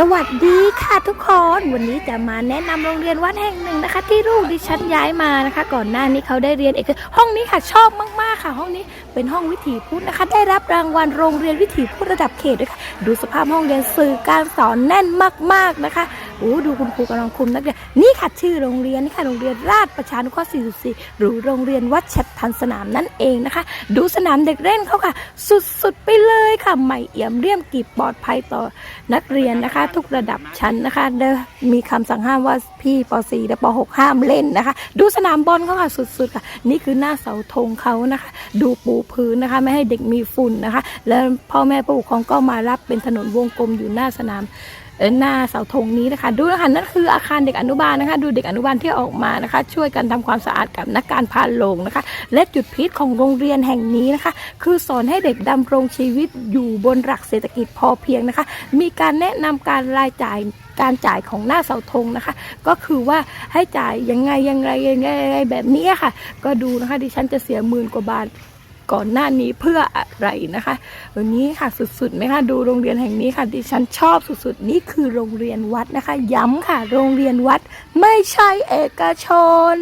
สวัสดีค่ะทุกคนวันนี้จะมาแนะนำโรงเรียนวัดแห่งหนึ่งนะคะ ที่ลูกดิฉันย้ายมานะคะ ก่อนหน้านี้เขาได้เรียนเอกห้องนี้ค่ะชอบมากๆค่ะ ห้องนี้เป็นห้องวิถีพุทธนะคะ ได้รับรางวัลโรงเรียนวิถีพุทธระดับเขตด้วยค่ะ ดูสภาพห้องเรียนสื่อการสอนแน่นมากๆนะคะ โอ้ดูคุณครูกำลังคุมนักเรียนนี่ค่ะชื่อโรงเรียนนี่ค่ะโรงเรียนราชประชานุเคราะห์44 หรือโรงเรียนวัดชัดทันสนามนั่นเองนะคะ ดูสนามเด็กเล่นเขาค่ะ สุดๆไปเลยค่ะใหม่เอี่ยมเรียมกีบปลอดภัยต่อนักเรียนนะคะ ทุกระดับชั้นนะคะเดมีคำสั่งห้ามว่าพี่ป .4 และป .6 ห้ามเล่นนะคะ ดูสนามบอลเขาค่ะสุดๆค่ะ นี่คือหน้าเสาธงเขานะคะ ดูปูพื้นนะคะ ไม่ให้เด็กมีฝุ่นนะคะ แล้วพ่อแม่ผู้ปกครองก็มารับเป็นถนนวงกลมอยู่หน้าสนาม เออหน้าเสาธงนี้นะคะ ดูนะคะนั่นคืออาคารเด็กอนุบาลนะคะ ดูเด็กอนุบาลที่ออกมานะคะ ช่วยกันทำความสะอาดกับนักการพาโลงนะคะ และจุดพีชของโรงเรียนแห่งนี้นะคะ คือสอนให้เด็กดำรงชีวิตอยู่บนหลักเศรษฐกิจพอเพียงนะคะ มีการแนะนำการรายจ่ายการจ่ายของหน้าเสาธงนะคะ ก็คือว่าให้จ่ายยังไงยังไงยังไงยังไงแบบนี้ค่ะ ก็ดูนะคะดิฉันจะเสียหมื่นกว่าบาท ก่อนหน้านี้เพื่ออะไรนะคะ วันนี้ค่ะสุดๆไหมคะดูโรงเรียนแห่งนี้ค่ะดิฉันชอบสุดๆ นี่คือโรงเรียนวัดนะคะ ย้ำค่ะ โรงเรียนวัดไม่ใช่เอกชน